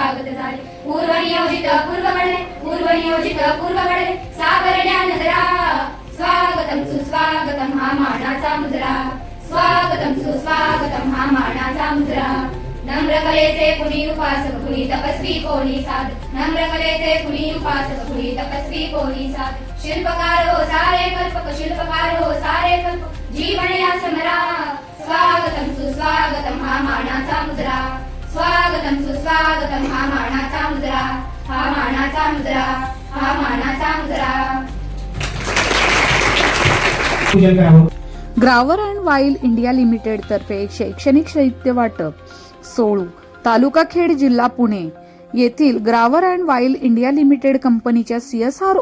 स्वागत झाले पूर्व नियोजित पूर्वकडे पूर्व पूर्वकडे सावरण्या नजरा। स्वागतम सुस्वागतम हा मानाचा मुजरा। स्वागतम सुस्वागतम हा मानाचा मुजरा। नम्र कलेचे कुणी उपासक कुणी तपस्वी कोणी साध नम्र कलेचे कुणी उपासक कुणी तपस्वी कोणी साध शिल्पकार हो सारे कल्पक शिल्पकार हो सारे कल्पक जीवन या समरा। स्वागतम सुस्वागतम हा मानाचा मुजरा। स्वागतम सुस्वागतम हा मानाचा मुजरा हा मानाचा मुजरा हा मानाचा मुजरा Grauer and Weil India Limited तर्फे शैक्षणिक साहित्य वाटप सोळू तालुका खेड जिल्हा पुणे येथील Grauer and Weil India Limited कंपनीच्या सीएसआर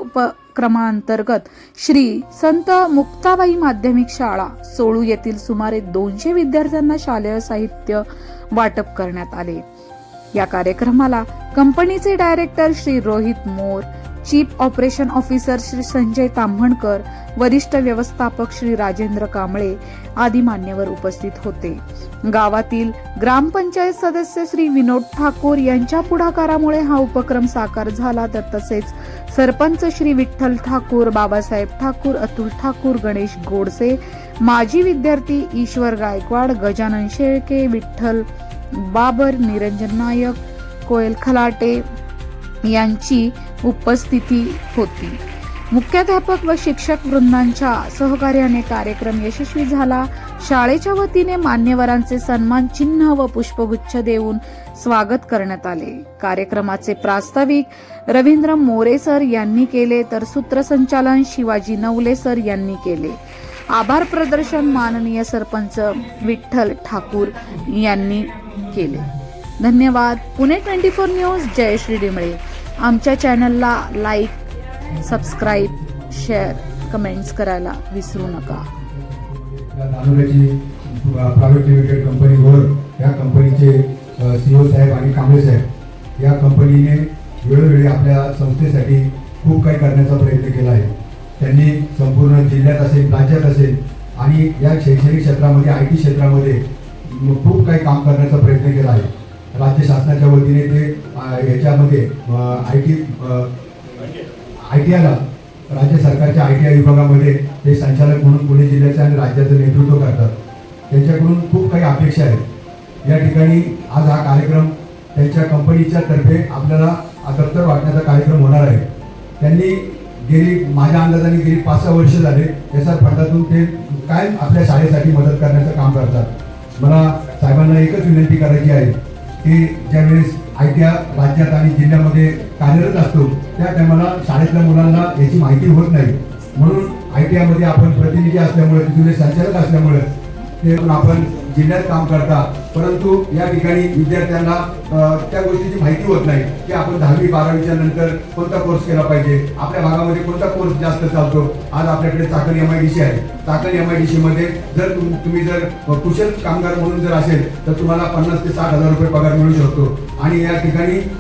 उपक्रमांतर्गत श्री संत मुक्ताबाई माध्यमिक शाळा सोळू येथील सुमारे दोनशे विद्यार्थ्यांना शालेय साहित्य वाटप करण्यात आले. या कार्यक्रमाला कंपनीचे director Shri Rohit More chief operation officer Shri Sanjay Tamhankar वरिष्ठ व्यवस्थापक श्री राजेंद्र कांबळे आदी मान्यवर उपस्थित होते. गावातील ग्रामपंचायत सदस्य श्री विनोद ठाकूर यांच्या पुढाकारामुळे हा उपक्रम साकार झाला तर तसेच सरपंच श्री विठ्ठल ठाकूर बाबासाहेब ठाकूर अतुल ठाकूर गणेश गोडसे माजी विद्यार्थी ईश्वर गायकवाड गजानन शेळके विठ्ठल बाबर निरंजन नायक कोयल खलाटे यांची उपस्थिती होती. मुख्याध्यापक व शिक्षक वृंदांच्या सहकार्याने कार्यक्रम यशस्वी झाला. शाळेच्या वतीने मान्यवरांचे सन्मान चिन्ह व पुष्पगुच्छ देऊन स्वागत करण्यात आले. कार्यक्रमाचे प्रास्ताविक रवींद्र मोरे सर यांनी केले तर सूत्रसंचालन शिवाजी नवले सर यांनी केले. आभार प्रदर्शन माननीय सरपंच विठ्ठल ठाकूर यांनी केले. धन्यवाद. Pune twenty four news. Jayashree Dimle. आमच्या चॅनलला लाईक सबस्क्राईब शेअर कमेंट्स करायला विसरू नका. या प्रायव्हेट लिमिटेड कंपनीवर या कंपनीचे सीओ साहेब आणि कांबळे साहेब या कंपनीने वेळोवेळी आपल्या संस्थेसाठी खूप काही करण्याचा प्रयत्न केला आहे. त्यांनी संपूर्ण जिल्ह्यात असेल राज्यात असेल आणि या शैक्षणिक क्षेत्रामध्ये आय टी क्षेत्रामध्ये खूप काही काम करण्याचा प्रयत्न केला आहे. राज्य शासनाच्या वतीने ते याच्यामध्ये आय टी आय टी आयला राज्य सरकारच्या आय टी आय विभागामध्ये ते संचालक म्हणून पुणे जिल्ह्याचं आणि राज्याचं नेतृत्व करतात. त्यांच्याकडून खूप काही अपेक्षा आहेत. या ठिकाणी आज हा कार्यक्रम त्यांच्या कंपनीच्या तर्फे आपल्याला दप्तर वाटण्याचा कार्यक्रम होणार आहे. त्यांनी गेली माझ्या अंदाजाने गेली पाच सहा वर्ष झाले त्याच्या फंडातून ते कायम आपल्या शाळेसाठी मदत करण्याचं काम करतात. मला साहेबांना एकच विनंती करायची आहे. की ज्यावेळेस आय टी राज्यात आणि जिल्ह्यामध्ये कार्यरत असतो त्या टायमाला शाळेतल्या मुलांना याची माहिती होत नाही. म्हणून आय टी आयमध्ये आपण प्रतिनिधी असल्यामुळे तिथले संचालक असल्यामुळे आपण जिल्ह्यात काम करता. परंतु या ठिकाणी विद्यार्थ्यांना त्या गोष्टीची माहिती होत नाही की आपण दहावी बारावीच्या नंतर कोणता कोर्स केला पाहिजे? आपल्या भागामध्ये कोणता कोर्स जास्त चालतो? आज आपल्याकडे Chakan M I D C आहे. Chakan M I D C मध्ये जर तुम- तुम्ही जर कुशल कामगार म्हणून जर असेल तर तुम्हाला पन्नास ते साठ हजार रुपये पगार मिळू शकतो. आणि या ठिकाणी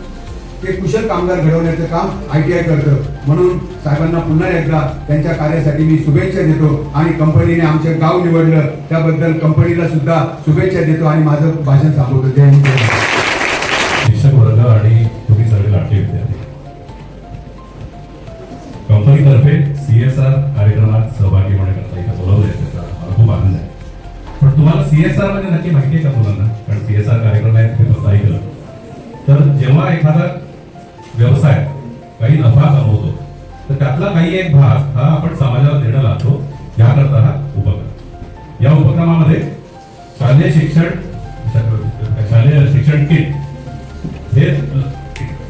ते कुशल कामगार घडवण्याचं काम आय टी आय करतं. म्हणून साहेबांना पुन्हा एकदा त्यांच्या कार्यासाठी मी शुभेच्छा देतो आणि कंपनीने आमचं गाव निवडलं. त्याबद्दल कंपनीला सुद्धा शुभेच्छा देतो आणि माझं भाषण थांबवतो. जय हिंद शिक्षक वर्ग आणि तुम्ही सर्व लाटले विद्यार्थी. कंपनीतर्फे सीएसआर कार्यक्रमात सहभागी होण्याकरता इथं बोलवलं आहे. त्याचा मला खूप आनंद आहे. पण तुम्हाला सीएसआर म्हणजे नक्की माहिती आहे का मुलांना? कारण सीएसआर कार्यक्रम आहे तुम्ही फक्त ऐकलं तर जेव्हा एखादा व्यवसाय काही नफा कमवतो. तर त्यातला काही एक भाग हा आपण समाजाला देणं लागतो. याकरता हा उपक्रम. या उपक्रमामध्ये शालेय शिक्षण शालेय शिक्षण किट हे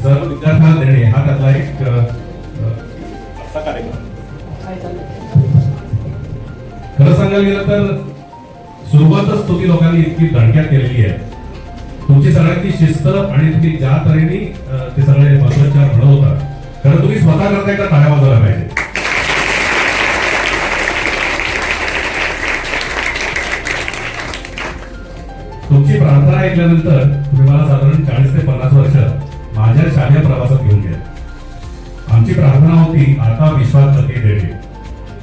सर्व विद्यार्थ्यांना देणे हा त्यातला एक कार्यक्रम. खरं सांगायला गेलं तर सुरुवातच तुम्ही लोकांनी इतकी दणक्यात केलेली आहे. तुमची सगळ्यांची शिस्त आणि तुम्ही ज्या तऱ्हेने ते सगळे पदाचार घडवता कारण तुम्ही स्वतः करताय का ताळ्या वाजवायला पाहिजे. तुमची प्रार्थना ऐकल्यानंतर तुम्ही मला साधारण चाळीस ते पन्नास वर्ष माझ्या शालेय प्रवासात घेऊन गेला. आमची प्रार्थना होती आता विश्वास नक्की देणे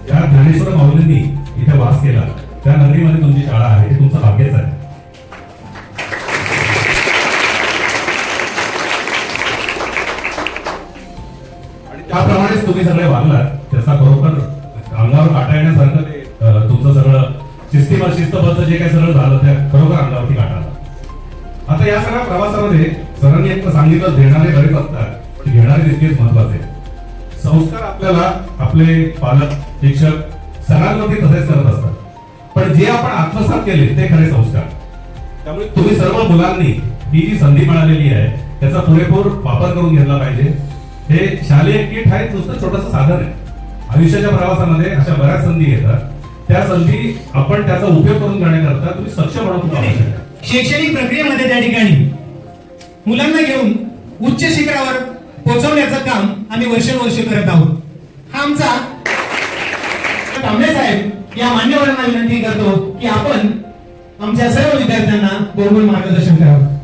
ज्या ज्ञानेश्वर माऊलींनी इथे वास केला. त्या नगरीमध्ये तुमची शाळा आहे हे तुमचं भाग्यच आहे. त्याप्रमाणेच तुम्ही सगळे वागलात त्याचा खरोखर अंगावर काटा येण्यासारखं ते तुमचं सगळं शिस्तीमा शिस्तबद्ध जे काही सगळं झालं त्या खरोखर अंगावरती काटा आला. आता या सगळ्या प्रवासामध्ये सरांनी एक सांगितलं देणारे बरेच असतात पण घेणारे तितकेच महत्त्वाचे संस्कार आपल्याला आपले पालक शिक्षक सगळ्यांमध्ये तसेच करत असतात. पण जे आपण आत्मसात केले ते खरे संस्कार. त्यामुळे तुम्ही सर्व मुलांनी ही जी संधी मिळालेली आहे त्याचा पुरेपूर वापर करून घेतला पाहिजे. हे शालेय किट हा एक नुसतं छोटंसं साधन आहे. आयुष्याच्या प्रवासामध्ये अशा बऱ्याच संधी येतात. त्या संधी आपण त्याचा उपयोग करून घेण्याकरता तुम्ही सक्षम होणं खूप आवश्यक आहे. शैक्षणिक प्रक्रियेमध्ये त्या ठिकाणी मुलांना घेऊन उच्च शिखरावर पोहोचवण्याचं काम आम्ही वर्षानुवर्ष करत आहोत. हा आमचा कांबळे साहेब या मान्यवरांना विनंती करतो की आपण आमच्या सर्व विद्यार्थ्यांना बरोबर मार्गदर्शन करावं.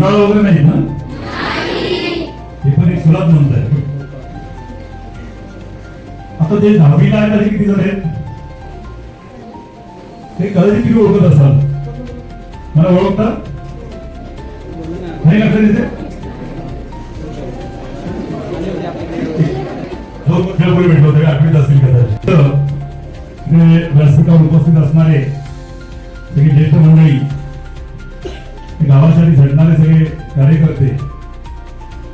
कंटाळा वगैरे नाही ना? हे पण एक सुलाभ म्हणत आहे. आता ते दहावीला आहे तरी किती झाले ते कदाचित किती ओळखत असाल. मला ओळखता? नाही लक्षात येते? हो, दोन खेळपुरी भेटलो तरी आठवीत असतील कदाचित. तर व्यासपीठावर उपस्थित असणारे कार्यकर्ते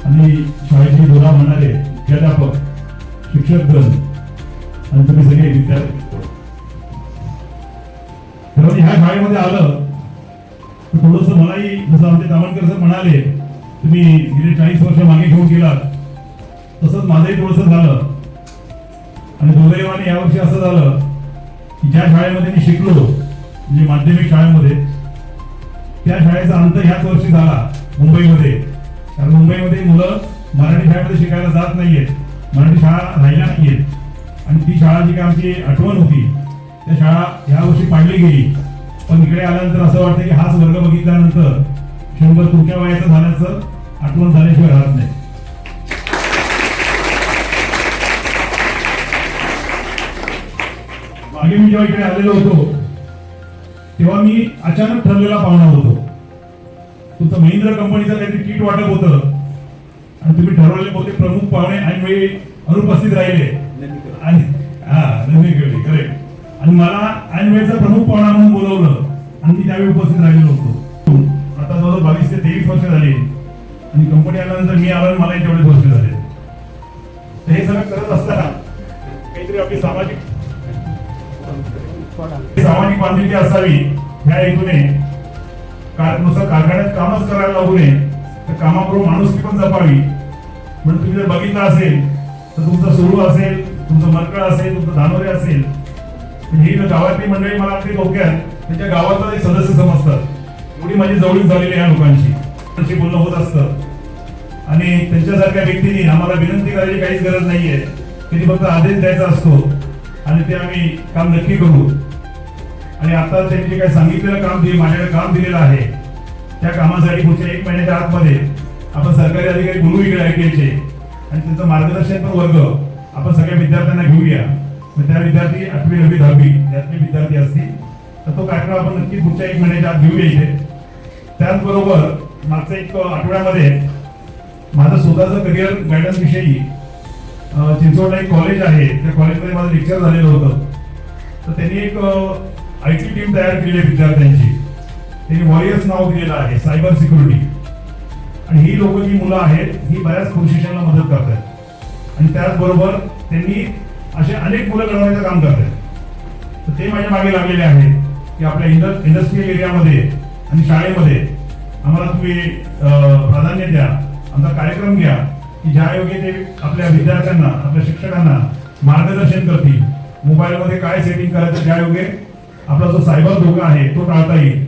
आणि शाळेची बोला म्हणणारे मुख्याध्यापक शिक्षकगण आणि तुम्ही सगळे विद्यार्थी खरं ह्या शाळेमध्ये आलं. तर थोडस मलाही जसं आमचे दामणकर सर म्हणाले तुम्ही गेले चाळीस वर्ष मागे घेऊन गेलात. तसंच माझंही थोडस झालं. आणि दुर्दैवाने यावर्षी असं झालं की ज्या शाळेमध्ये मी शिकलो म्हणजे माध्यमिक शाळेमध्ये त्या शाळेचा अंत ह्याच वर्षी झाला. मुंबईमध्ये. कारण मुंबईमध्ये मुलं मराठी शाळेमध्ये शिकायला जात नाहीयेत मराठी शाळा राहिल्या नाहीयेत आणि ती शाळा जी काय आमची आठवण होती त्या शाळा ह्या वर्षी पाडली गेली. पण इकडे आल्यानंतर असं वाटतं की हाच वर्ग बघितल्यानंतर शंभर तुमच्या वयाचं झाल्याचं आठवण झाल्याशिवाय राहत नाही. मागे मी जेव्हा इकडे आलेलो होतो तेव्हा मी अचानक ठरलेला पाहुणा होतो. तुमचं महिंद्र कंपनीचं काहीतरी किट वाटप होतं. आणि तुम्ही ठरवले बहुतेक प्रमुख पाहुणे आणि वेळी अनुपस्थित राहिले. आणि हा नंदीकडे करेक्ट आणि मला ऐन प्रमुख पाहुणा म्हणून बोलवलं. आणि मी त्यावेळी उपस्थित राहिलेलो होतो. आता जवळ बावीस ते तेवीस वर्ष झाली. आणि कंपनी आल्यानंतर मी आलो आणि मलाही तेवढेच वर्ष झाले. तर हे सगळं करत असताना काहीतरी आपली सामाजिक सामाजिक बांधिलकी असावी ह्या हेतूने नुसतं कारखान्यात कामच करायला लागू नये. तर कामाबरोबर माणुसकी पण जपावी. म्हणून तुम्ही जर बघितलं असेल तर तुमचं सुरू असेल तुमचं मरकळ असेल तुमचं धानोरे असेल. ही गावातली मंडळी मला अगदी डोक्यात त्यांच्या गावातला एक सदस्य समजतात एवढी माझी जवळीक झालेली आहे या लोकांशी त्यांची बोलणं होत असतं. आणि त्यांच्यासारख्या व्यक्तींनी आम्हाला विनंती करायची काहीच गरज नाहीये. त्यांनी फक्त आदेश द्यायचा असतो. आणि ते आम्ही काम नक्की करू. आणि आता त्यांनी जे काही सांगितलेलं काम दिले माझ्याकडे काम दिलेलं आहे त्या कामासाठी पुढच्या एक महिन्याच्या आतमध्ये आपण सरकारी अधिकारी बोलू इकडे ऐकायचे आणि त्यांचं मार्गदर्शन पण वर्ग आपण सगळ्या विद्यार्थ्यांना घेऊया. मग त्या विद्यार्थी आठवी नववी दहावी यातले विद्यार्थी असतील तर तो कार्यक्रम आपण नक्की पुढच्या एक महिन्याच्या आत घेऊया इथे. त्याचबरोबर मागच्या एक आठवड्यामध्ये माझं स्वतःचं करिअर गायडन्स विषयी चिंचवडला एक कॉलेज आहे. त्या कॉलेजमध्ये माझं लेक्चर झालेलं होतं. तर त्यांनी एक आय टी टीम तयार केली आहे विद्यार्थ्यांची. त्यांनी वॉरियर्स नाव दिलेलं आहे सायबर सिक्युरिटी आणि ही लोक जी मुलं आहेत ही बऱ्याच प्रोशिशनला मदत करतात. आणि त्याचबरोबर त्यांनी असे अनेक मुलं घडवण्याचं काम करतात. तर ते माझ्या मागे लागलेले आहेत की आपल्या इंड इंडस्ट्रियल एरियामध्ये आणि शाळेमध्ये आम्हाला तुम्ही प्राधान्य द्या. आमचा कार्यक्रम घ्या की ज्या योगे ते आपल्या विद्यार्थ्यांना आपल्या शिक्षकांना मार्गदर्शन करतील. मोबाईलमध्ये काय सेटिंग करायचं ज्या योगे आपला जो सायबर धोका आहे तो टाळता येईल.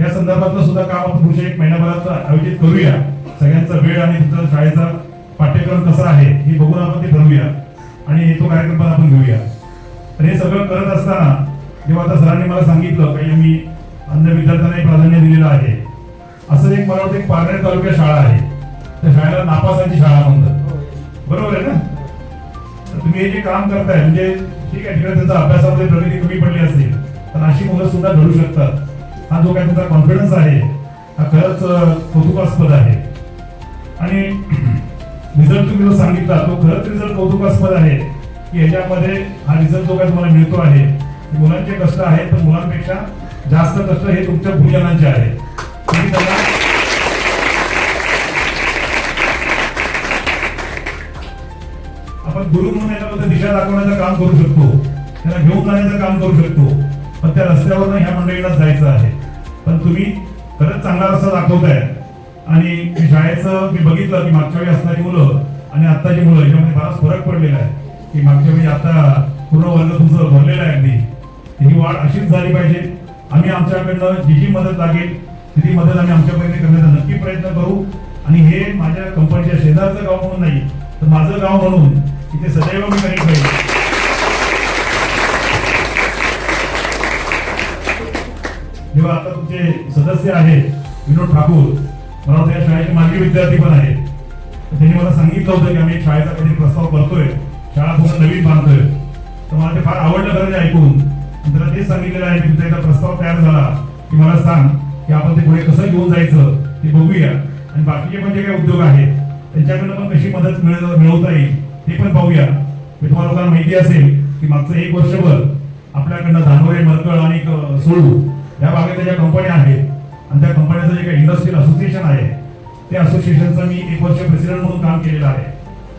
या संदर्भातलं सुद्धा काम आपण पुढच्या एक महिन्याभरात आयोजित करूया. सगळ्यांचा वेळ आणि तुमचा शाळेचा पाठ्यक्रम कसा आहे हे बघून आपण ते ठरवूया. आणि तो कार्यक्रम पण आपण घेऊया. तर हे सगळं करत असताना जेव्हा आता सरांनी मला सांगितलं काही मी अन्य विद्यार्थ्यांनाही प्राधान्य दिलेलं आहे. असं एक मला वाटतं एक पारनेर तालुक्यात शाळा आहे. त्या शाळेला नापासांची शाळा म्हणतात. बरोबर आहे ना? तुम्ही हे जे काम करताय म्हणजे ठीक आहे तिकडे त्यांचा अभ्यासामध्ये प्रगती कमी पडली असेल. पण अशी मुलं सुद्धा घडू शकतात हा जो काय तुमचा कॉन्फिडन्स आहे हा खरंच कौतुकास्पद आहे. आणि रिझल्ट तुम्ही जो सांगितला तो खरंच रिझल्ट कौतुकास्पद आहे की याच्यामध्ये हा रिझल्ट जो काय तुम्हाला मिळतो आहे मुलांचे कष्ट आहेत पण मुलांपेक्षा जास्त कष्ट हे तुमच्या भूजनांचे आहे. तुम्ही त्यांना आपण गुरु म्हणून याच्यामध्ये दिशा दाखवण्याचं काम करू शकतो. त्यांना घेऊन जाण्याचं काम करू शकतो. पण त्या रस्त्यावरनं ह्या मंडळीला जायचं आहे. पण तुम्ही खरंच चांगला रस्ता दाखवताय. आणि मी शाळेचं मी बघितलं की मागच्या वेळी असणारी मुलं आणि आत्ताची मुलं याच्यामध्ये फारच फरक पडलेला आहे. की मागच्या वेळी आता पूर्ण वर्ग तुमचं भरलेलं आहे अगदी. ही वाढ अशीच झाली पाहिजे. आम्ही आमच्याकडनं जी जी मदत लागेल तिथे मदत आम्ही आमच्यापर्यंत करण्याचा नक्की प्रयत्न करू. आणि हे माझ्या कंपनीच्या शेजारचं गाव म्हणून नाही तर माझं गाव म्हणून इथे सदैव मी करीत पाहिजे जेव्हा आता तुमचे सदस्य आहेत विनोद ठाकूर मला त्या शाळेचे माजी विद्यार्थी पण आहेत. त्यांनी मला सांगितलं होतं की आम्ही एक शाळेचा काहीतरी प्रस्ताव करतोय शाळा पूर्ण नवीन बांधतोय. तर मला ते फार आवडलं खरं ऐकून. आणि त्याला तेच सांगितलेलं आहे की तुमचा एकदा प्रस्ताव तयार झाला की मला सांग की आपण ते पुढे कसं घेऊन जायचं ते बघूया. आणि बाकीचे पण जे काही उद्योग आहेत त्यांच्याकडनं पण कशी मदत मिळ- मिळवता येईल ते पण पाहूया. मी तुम्हाला लोकांना माहिती असेल की मागचं एक वर्षभर आपल्याकडनं धानोरे मरकळ आणि सोडू सोळू या भागातल्या ज्या कंपन्या आहेत आणि त्या कंपन्याचं जे काही इंडस्ट्रियल असोसिएशन आहे त्या असोसिएशनचं मी एक वर्ष प्रेसिडेंट म्हणून काम केलेलं आहे.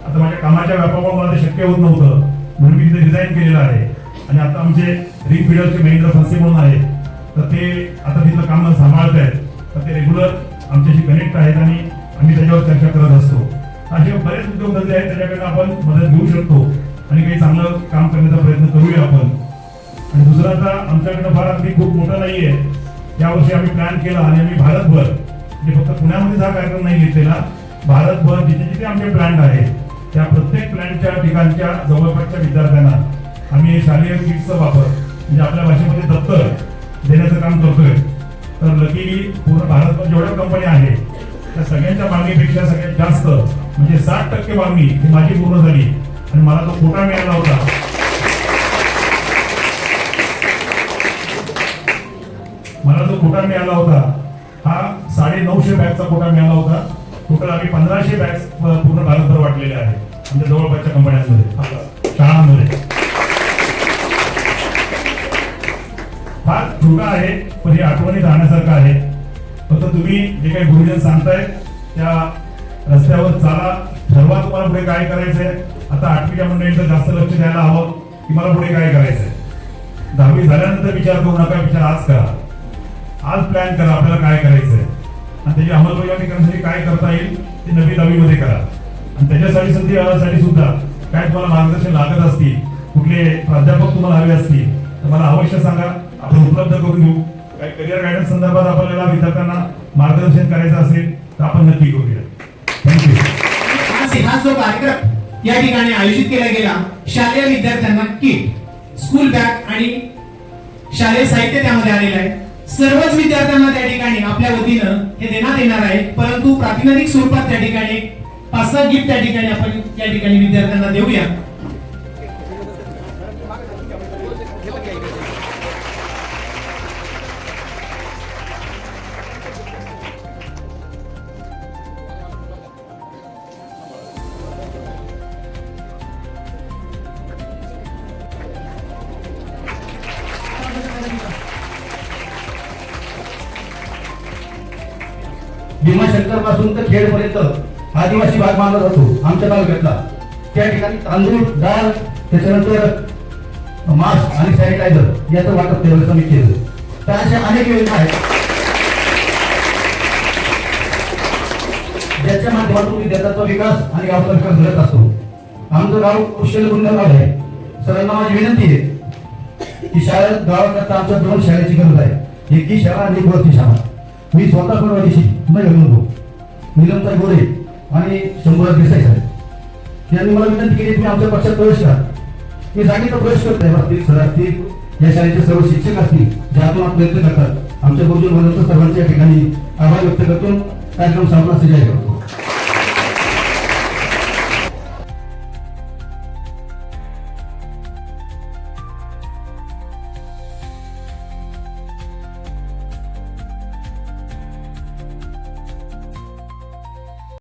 आता माझ्या कामाच्या व्यापामुळे मला ते शक्य होत नव्हतं म्हणून मी तिथे रिझाईन केलेलं आहे. आणि आता आमचे रिंग फिडरचे महेंद्र फनसे म्हणून आहेत. तर ते आता तिथलं काम सांभाळत आहेत. तर ते रेग्युलर आमच्याशी कनेक्ट आहेत आणि आम्ही त्याच्यावर चर्चा करत असतो. असे बरेच उद्योगधंदे आहेत त्याच्याकडनं आपण मदत घेऊ शकतो. आणि काही चांगलं काम करण्याचा प्रयत्न करूया आपण. आणि दुसरा आता आमच्याकडनं फार अगदी खूप मोठा नाहीये. यावर्षी आम्ही प्लॅन केला आणि आम्ही भारतभर म्हणजे फक्त पुण्यामध्येच हा कार्यक्रम नाही घेतलेला भारतभर जिथे जिथे आमचे प्लॅन्ट आहेत त्या प्रत्येक प्लॅन्टच्या ठिकाणच्या जवळपासच्या विद्यार्थ्यांना आम्ही शालेय किट्सचा वापर म्हणजे आपल्या भाषेमध्ये दप्तर देण्याचं काम करतोय. तर लकीली पूर्ण भारतभर जेवढ्या कंपन्या आहेत त्या सगळ्यांच्या मागणीपेक्षा सगळ्यात जास्त म्हणजे साठ टक्के मागणी ही माझी पूर्ण झाली. आणि मला तो कोटा मिळाला होता. मला जो कोटा मिळाला होता हा साडे नऊशे बॅगचा कोटा मिळाला होता. टोटल आम्ही पंधराशे बॅग पूर्ण भारतभर वाटलेले आहेत आमच्या म्हणजे जवळपासच्या कंपन्यांमध्ये शाळांमध्ये. फार छोटा आहे पण हे आठवणीत राहण्यासारखं आहे. फक्त तुम्ही जे काही गुरुजन सांगताय त्या रस्त्यावर चाला ठरवा तुम्हाला पुढे काय करायचंय. आता आठवीच्या मंडळींचं जास्त लक्ष द्यायला हवं की मला पुढे काय करायचंय. दहावी झाल्यानंतर विचार करू नका विचार आज करा. आज प्लॅन करा आपल्याला काय करायचंय. आणि त्याची अंमलबजावणी करण्यासाठी काय करता येईल ते नवी दहावीमध्ये करा. आणि त्याच्यासाठी संधी साठी सुद्धा काय तुम्हाला मार्गदर्शन लागत असतील कुठले प्राध्यापक तुम्हाला हवे असतील तर मला अवश्य सांगा. आपण उपलब्ध करून घेऊ काही करिअर गायडन्स संदर्भात आपल्याला विद्यार्थ्यांना मार्गदर्शन करायचं असेल तर आपण नक्की करूया. थँक्यू हा जो कार्यक्रम या ठिकाणी आयोजित केला गेला. शालेय विद्यार्थ्यांना किट स्कूल बॅग आणि शालेय साहित्य त्यामध्ये आलेलं आहे. सर्वच विद्यार्थ्यांना त्या ठिकाणी आपल्या वतीनं हे देण्यात येणार आहे. परंतु प्रातिनिधिक स्वरूपात त्या ठिकाणी पाच सहा गिफ्ट त्या ठिकाणी आपण त्या ठिकाणी विद्यार्थ्यांना देऊया. आदिवासी भाग मानला जातो आमच्या तालुक्यातला. त्या ठिकाणी तांदूळ डाळ त्याच्यानंतर मास्क आणि सॅनिटायझर याचं वाटप त्यावेळेस आम्ही केलं. तर अशा अनेक योजना आहेत. ज्याच्या माध्यमातून विद्यार्थ्यांचा विकास आणि गावचा विकास घडत असतो. आमचं गाव कुशल गुंडर गाव आहे. सरांना माझी विनंती आहे की शाळेत गावाकरता आमच्या दोन शाळेची गरज आहे. एक ही शाळा आणि एक शाळा. मी स्वतः परवा दिवशी पुन्हा घेऊन निलमताई गोरे. आणि शंभर देसाई साहेब यांनी मला विनंती केली तुम्ही आमच्या पक्षात प्रवेश करा. मी जागेचा प्रवेश करत आहे असतील सर असतील या शाळेचे सर्व शिक्षक असतील ज्यातून आपण प्रयत्न करतात. आमच्या गुरुजी महाराज सर्वांच्या ठिकाणी आभार व्यक्त करतो. कार्यक्रम सामना सजाय करतो.